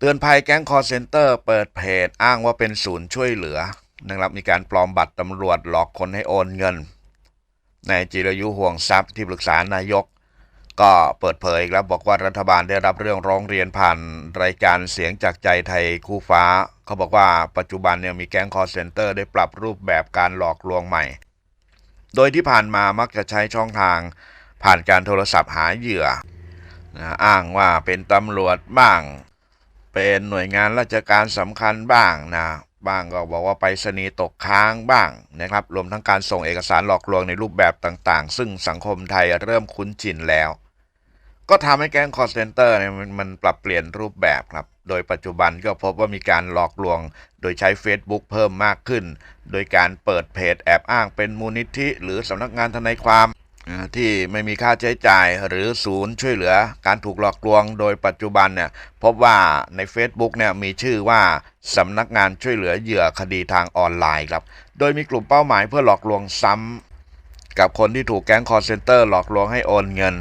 เตือนภัยแก๊งคอร์เซนเตอร์เปิดเพจอ้างว่าเป็นศูนย์ช่วยเหลือนะครับมีการปลอมบัตรตำรวจหลอกคนให้โอนเงินนายจิรยุห่วงทรัพย์ที่ปรึกษานายก ก็เปิดเผยครับบอกว่ารัฐบาลได้รับเรื่องร้องเรียนผ่านรายการเสียงจากใจไทยคู่ฟ้า เขาบอกว่าปัจจุบันเนี่ยมีแก๊งคอร์เซนเตอร์ได้ปรับรูปแบบการหลอกลวงใหม่ โดยที่ผ่านมามักจะใช้ช่องทางผ่านการโทรศัพท์หาเหยื่ออ้างว่าเป็นตำรวจบ้าง เป็นหน่วยงานราชการสำคัญบ้างนะบ้างก็บอกว่าไปรษณีตกค้างบ้างนะครับ รวมทั้งการส่งเอกสารหลอกลวงในรูปแบบต่างๆ ซึ่งสังคมไทยเริ่มคุ้นชินแล้ว ก็ทำให้แก๊งคอร์เซนเตอร์เนี่ยมันมันปรับเปลี่ยนรูปแบบครับ โดยปัจจุบันก็พบว่ามีการหลอกลวง โดยใช้ Facebook เพิ่มมากขึ้น โดยการเปิดเพจแอบอ้างเป็นมูลนิธิ หรือสำนักงานทนายความ ที่ไม่มีค่าใช้จ่ายหรือศูนย์ช่วยเหลือการถูกหลอกลวงโดยปัจจุบันเนี่ยพบว่าใน Facebook เนี่ยมีชื่อว่าสำนักงานช่วยเหลือเหยื่อคดีทางออนไลน์ครับ โดยมีกลุ่มเป้าหมายเพื่อหลอกลวงซ้ำกับคนที่ถูกแก๊งคอร์เซนเตอร์หลอกลวงให้โอนเงิน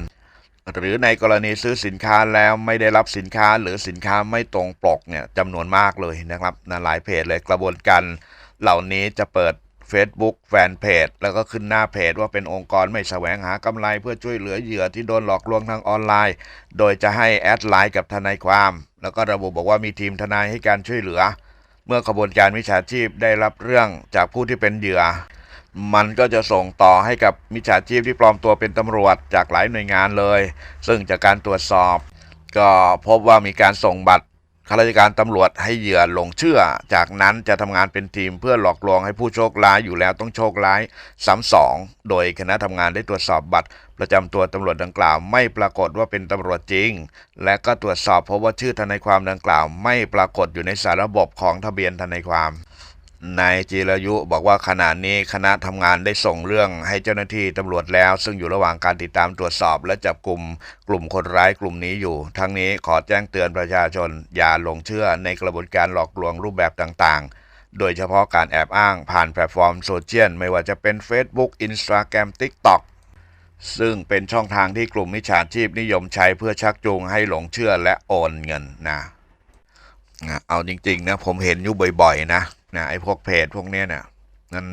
หรือในกรณีซื้อสินค้าแล้วไม่ได้รับสินค้าหรือสินค้าไม่ตรงปกเนี่ยจำนวนมากเลยนะครับนะหลายเพจเลยกระบวนการเหล่านี้จะเปิด Facebook แฟนเพจแล้วก็ขึ้นหน้าเพจว่าเป็นองค์กรไม่แสวงหากำไรเพื่อช่วยเหลือเหยื่อที่โดนหลอกลวงทางออนไลน์ โดยจะให้แอดไลน์กับทนายความ แล้วก็ระบุบอกว่ามีทีมทนายให้การช่วยเหลือ เมื่อกระบวนการวิชาชีพได้รับเรื่องจากผู้ที่เป็นเหยื่อ มันก็จะส่งต่อให้กับมิจฉาชีพที่ปลอมตัวเป็นตำรวจจากหลายหน่วยงานเลย ซึ่งจากการตรวจสอบ ก็พบว่ามีการส่งบัตร ข้าราชการตำรวจให้เหยื่อหลงเชื่อ จากนั้นจะทำงานเป็นทีมเพื่อหลอกลวงให้ผู้โชคร้ายอยู่แล้วต้องโชคร้ายซ้ำสอง โดยคณะทำงานได้ตรวจสอบบัตร ประจำตัวตำรวจดังกล่าว ไม่ปรากฏว่าเป็นตำรวจจริง และก็ตรวจสอบพบว่าชื่อทนายความดังกล่าว ไม่ปรากฏอยู่ในสารระบบของทะเบียนทนายความ นายจีรยุบอกว่าขณะนี้คณะทำงานได้ส่งเรื่องให้เจ้าหน้าที่ตำรวจแล้ว ซึ่งอยู่ระหว่างการติดตามตรวจสอบ และจับกลุ่มกลุ่มคนร้ายกลุ่มนี้อยู่ ทั้งนี้ขอแจ้งเตือนประชาชน อย่าหลงเชื่อในกระบวนการหลอกลวงรูปแบบต่างๆ โดยเฉพาะการแอบอ้างผ่านแพลตฟอร์มโซเชียลไม่ว่าจะเป็น Facebook Instagram TikTok ซึ่งเป็นช่องทางที่กลุ่มมิจฉาชีพนิยมใช้เพื่อชักจูงให้หลงเชื่อและโอนเงินนะนะเอาจริงๆนะผมเห็นอยู่บ่อย ๆ นะ นะไอ้พวกเพจพวกเนี้ยเนี่ยมัน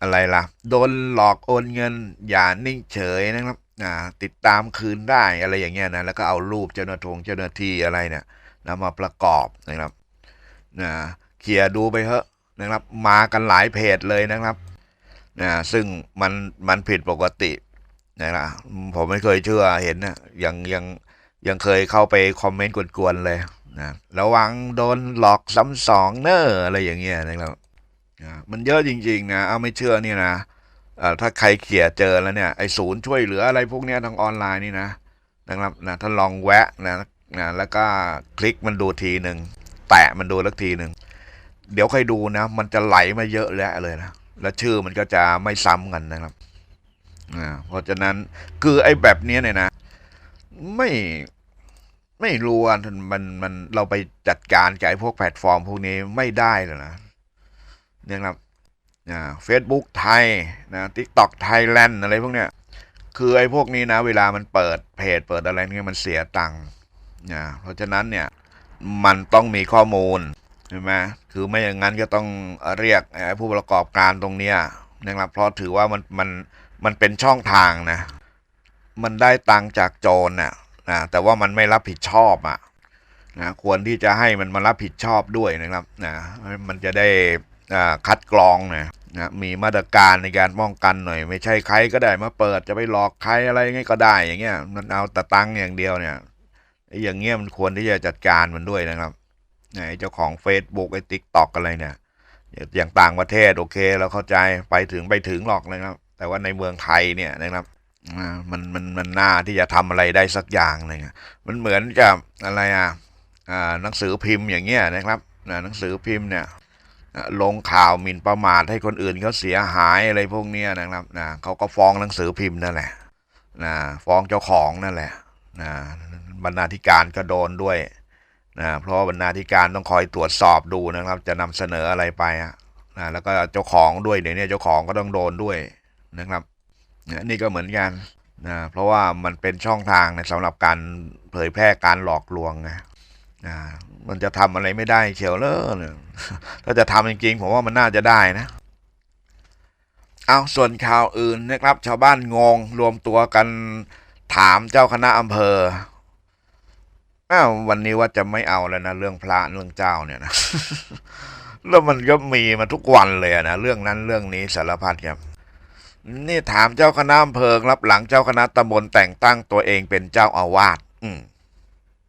อะไรล่ะ โดนหลอกโอนเงิน อย่านิ่งเฉยนะครับอ่าติดตามคืนได้อะไรอย่างเงี้ยนะแล้วก็เอารูปเจ้าหน้าทงเจ้าหน้าที่อะไรเนี่ยแล้วมาประกอบนะครับนะเคลียดูไปเถอะนะครับ มากันหลายเพจเลยนะครับนะซึ่งมันมันผิดปกตินะครับผมไม่เคยเชื่อเห็นนะยังยังยังเคยเข้าไปคอมเมนต์กวนๆเลย นะระวังโดนหลอกซ้ำสองเนออะไรอย่างเงี้ยนะครับอ่ามันเยอะจริงๆนะเอาไม่เชื่อนี่นะถ้าใครเขี่ยเจอแล้วเนี่ยไอ้ศูนย์ช่วยเหลืออะไรพวกเนี้ยทางออนไลน์นี่นะนะครับนะท่านลองแวะนะนะแล้วก็คลิกมันดูทีหนึ่งแตะมันดูสักทีหนึ่งเดี๋ยวใครดูนะ มันจะไหลมาเยอะแยะเลยนะแล้วชื่อมันก็จะไม่ซ้ำกันนะครับอ่าเพราะฉะนั้นคือไอ้แบบนี้เนี่ยนะ ไม่ ไม่รู้ว่ามันมันมันเราไปจัดการกับไอ้พวกแพลตฟอร์มพวกนี้ไม่ได้เลยนะเนี่ยครับอ่าเฟซบุ๊กไทยนะทิกตอกไทยแลนด์อะไรพวกเนี้ยคือไอ้พวกนี้นะ เวลามันเปิดเพจเปิดอะไรเนี่ยมันเสียตังค์นะเพราะฉะนั้นเนี่ยมันต้องมีข้อมูลใช่ไหมคือไม่อย่างนั้นก็ต้องเรียกไอ้ผู้ประกอบการตรงเนี้ยนะครับเพราะถือว่ามันมันมันเป็นช่องทางนะ มันได้ตังค์จากโจรน่ะ นะแต่ว่ามันไม่รับผิดชอบอะนะควรที่จะให้มันมารับผิดชอบด้วยนะครับนะมันจะได้อ่าคัดกรองนะนะมีมาตรการในการป้องกันหน่อย ไม่ใช่ใครก็ได้มาเปิดจะไปหลอกใครอะไรเงี้ยก็ได้อย่างเงี้ยมันเอาแต่ตังค์อย่างเดียวเนี่ยไอ้อย่างเงี้ยมันควรที่จะจัดการมันด้วยนะครับไอ้เจ้าของ Facebook ไอ้ TikTok อะไรเนี่ยอย่างต่างประเทศโอเคเราเข้าใจไปถึงไปถึงหรอกนะครับ แต่ว่าในเมืองไทยเนี่ยนะครับ มันมันมันน่าที่จะทำอะไรได้สักอย่างหนึ่งอะมันเหมือนกับอะไรอะอ่าหนังสือพิมพ์อย่างเงี้ยนะครับนะหนังสือพิมพ์เนี่ยลงข่าวหมิ่นประมาทให้คนอื่นเขาเสียหายอะไรพวกเนี้ยนะครับนะเขาก็ฟ้องหนังสือพิมพ์นั่นแหละนะฟ้องเจ้าของนั่นแหละนะบรรณาธิการก็โดนด้วยนะเพราะบรรณาธิการต้องคอยตรวจสอบดูนะครับ จะนำเสนออะไรไปอะนะแล้วก็เจ้าของด้วยเดี๋ยวนี้เจ้าของก็ต้องโดนด้วยนะครับ นะนี่ก็เหมือนกันนะเพราะว่ามันเป็นช่องทางนะสำหรับการเผยแพร่การหลอกลวงนะนะมันจะทำอะไรไม่ได้เชียวเลยถ้าจะทำจริงๆผมว่ามันน่าจะได้นะเอาส่วนข่าวอื่นนะครับ ชาวบ้านงงรวมตัวกันถามเจ้าคณะอำเภออ้าววันนี้ว่าจะไม่เอาแล้วนะเรื่องพระเรื่องเจ้าเนี่ยนะแล้วมันก็มีมาทุกวันเลยนะเรื่องนั้นเรื่องนี้สารพัดครับ นี่ถามเจ้าคณะอำเภอรับหลังเจ้าคณะตำบลแต่งตั้งตัวเองเป็นเจ้าอาวาสอืม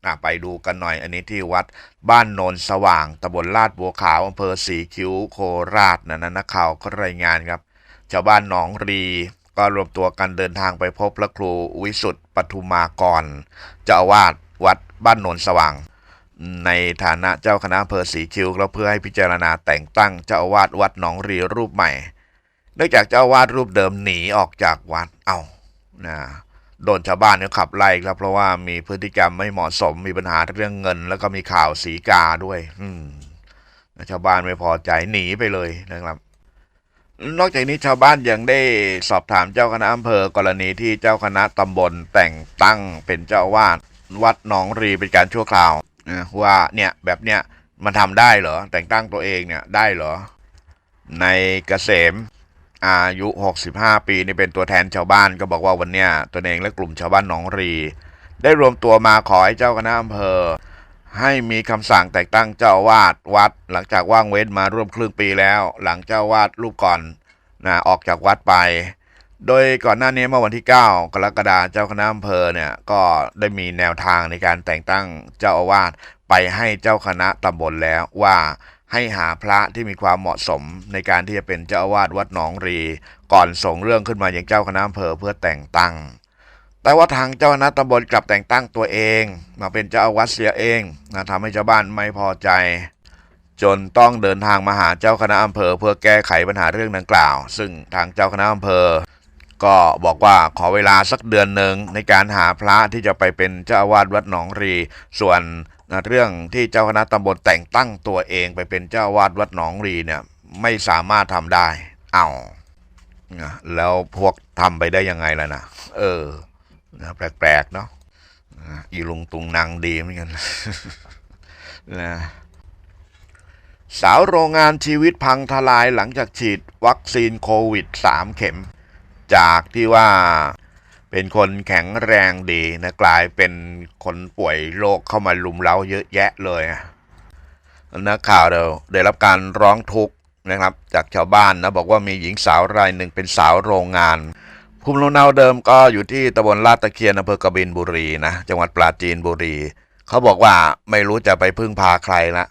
อะไปดูกันหน่อย อันนี้ที่วัดบ้านโนนสว่างตำบลลาดบัวขาวอำเภอสีคิ้วโคราชนะนะนักข่าวก็รายงานครับชาวบ้านหนองรีก็รวมตัวกันเดินทางไปพบพระครูวิสุทธ์ปทุมากร เจ้าอาวาสวัดบ้านโนนสว่าง ในฐานะเจ้าคณะอำเภอสีคิ้วแล้วเพื่อให้พิจารณาแต่งตั้งเจ้าอาวาสวัดหนองรีรูปใหม่ เนื่องจากเจ้าวาสรูปเดิมหนีออกจากวัดเอา้านะโดนชาวบ้านเนี่ยขับไล่ครับ เพราะว่ามีพฤติกรรมไม่เหมาะสมมีปัญหาเรื่องเงิน แล้วก็มีข่าวสีกาด้วย อืมชาวบ้านไม่พอใจหนีไปเลยนะครับ นอกจากนี้ชาวบ้านยังได้สอบถามเจ้าคณะอำเภอกรณีที่เจ้าคณะตำบลแต่งตั้งเป็นเจ้าวาสวัดหนองรีเป็นการชั่วคราวว่าเนี่ยแบบเนี้ยมันทำได้เหรอแต่งตั้งตัวเองเนี่ยได้เหรอ ในเกษม อายุ 65 ปีนี่เป็นตัวแทนชาวบ้านก็บอกว่าวันเนี้ยตัวเองและกลุ่มชาวบ้านหนองรี ได้รวมตัวมาขอให้เจ้าคณะอำเภอ ให้มีคำสั่งแต่งตั้งเจ้าวาสวัด หลังจากว่างเว้นมาร่วมครึ่งปีแล้ว หลังเจ้าวาสรูปก่อนนะออกจากวัดไป โดยก่อนหน้านี้เมื่อวันที่ 9 กรกฎาคมเจ้าคณะอำเภอเนี่ยก็ได้มีแนวทางในการแต่งตั้งเจ้าอาวาสไปให้เจ้าคณะตำบลแล้วว่า ให้หาพระที่มีความเหมาะสมในการที่จะเป็นเจ้าอาวาสวัดหนองรี ก่อนส่งเรื่องขึ้นมายังเจ้าคณะอำเภอเพื่อแต่งตั้ง แต่ว่าทางเจ้าคณะตำบลกลับแต่งตั้งตัวเอง มาเป็นเจ้าอาวาสเสียเองนะทำให้ชาวบ้านไม่พอใจ จนต้องเดินทางมาหาเจ้าคณะอำเภอเพื่อแก้ไขปัญหาเรื่องดังกล่าว ซึ่งทางเจ้าคณะอำเภอ ก็บอกว่าขอเวลาสักเดือนหนึ่งในการหาพระที่จะไปเป็นเจ้าอาวาสวัดหนองรี ส่วน เรื่องที่เจ้าคณะตำบลแต่งตั้งตัวเองไปเป็นเจ้าวาสวัดหนองรีเนี่ยไม่สามารถทำได้ เอานะแล้วพวกทำไปได้ยังไงล่ะนะเออนะแปลกๆเนาะนะอีลุงตุงนางดีเหมือนกันนะสาวโรงงานชีวิตพังทลายหลังจากฉีดวัคซีนโควิด 3 เข็ม จากที่ว่า เป็นคนแข็งแรงดีนะกลายเป็นคนป่วยโรคเข้ามาลุมเล้าเยอะแยะเลยอะนักข่าวเราได้รับการร้องทุกข์นะครับ จากชาวบ้านนะบอกว่ามีหญิงสาวรายหนึ่งเป็นสาวโรงงาน ภูมิลำเนาเดิมก็อยู่ที่ตำบลลาดตะเคียนอำเภอกบินบุรีนะจังหวัดปราจีนบุรี เขาบอกว่าไม่รู้จะไปพึ่งพาใครละ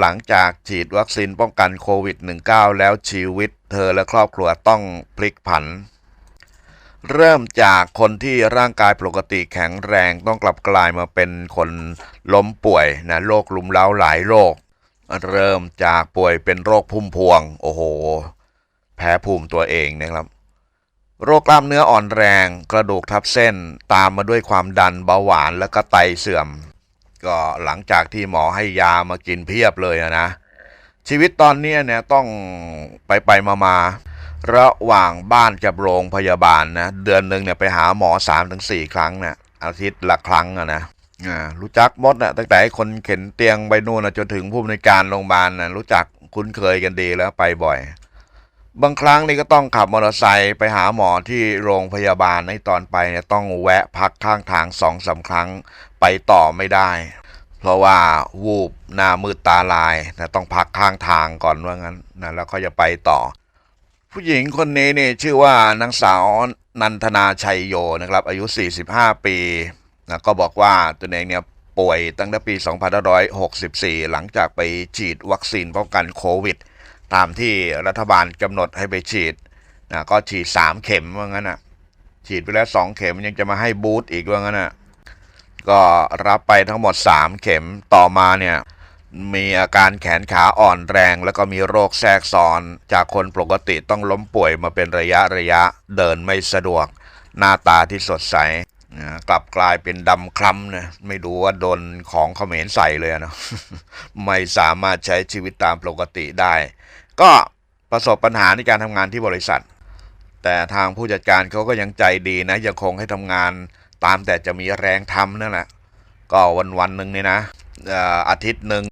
หลังจากฉีดวัคซีนป้องกันโควิด -19 แล้วชีวิต เธอและครอบครัวต้องพลิกผัน เริ่มจากคนที่ร่างกายปกติแข็งแรงต้องกลับกลายมาเป็นคนล้มป่วยนะโรคลุมเล้าหลายโรคเริ่มจากป่วยเป็นโรคพุ่มพวง โอ้โห แพ้ภูมิตัวเองนะครับ โรคกล้ามเนื้ออ่อนแรง กระดูกทับเส้นตามมาด้วยความดันเบาหวานแล้วก็ไตเสื่อม ก็หลังจากที่หมอให้ยามากินเพียบเลยนะ ชีวิตตอนนี้เนี่ยต้องไปไปมามา ระหว่างบ้านกับโรงพยาบาลนะเดือนหนึ่งเนี่ยไปหาหมอสามถึงสี่ครั้งเนี่ยอาทิตย์ละครั้งอะนะรู้จักมดนะตั้งแต่คนเข็นเตียงไปนู่นนะจนถึงผู้บริการโรงพยาบาลนะรู้จักคุ้นเคยกันดีแล้วไปบ่อย บางครั้งนี่ก็ต้องขับมอเตอร์ไซค์ไปหาหมอที่โรงพยาบาลในตอนไปเนี่ยต้องแวะพักข้างทางสองสาครั้งไปต่อไม่ได้ เพราะว่าวูบหน้ามืดตาลายนะต้องพักข้างทางก่อนว่างั้นนะแล้วก็จะไปต่อ ผู้หญิงคนนี้เนี่ยชื่อว่านางสาวนันทนาชัยโยนะครับ อายุ 45 ปีนะก็บอกว่าตัวเองเนี่ยป่วยตั้งแต่ปี 2564 หลังจากไปฉีดวัคซีนป้องกันโควิด ตามที่รัฐบาลกำหนดให้ไปฉีดนะก็ฉีด 3 เข็มว่างั้นนะฉีดไปแล้ว 2 เข็มยังจะมาให้บูสต์อีกว่างั้นนะก็รับไปทั้งหมด 3 เข็มต่อมาเนี่ย มีอาการแขนขาอ่อนแรง แล้วก็มีโรคแทรกซ้อน จากคนปกติต้องล้มป่วยมาเป็นระยะระยะ เดินไม่สะดวก หน้าตาที่สดใสนะกลับกลายเป็นดำคล้ำนะไม่ดูว่าโดนของเขมรใส่เลยเนาะไม่สามารถใช้ชีวิตตามปกติได้ ก็ประสบปัญหาในการทำงานที่บริษัท แต่ทางผู้จัดการเขาก็ยังใจดีนะยังคงให้ทำงานตามแต่จะมีแรงทำนั่นแหละก็วันวันหนึ่งเนี่ยนะอาทิตย์หนึ่ง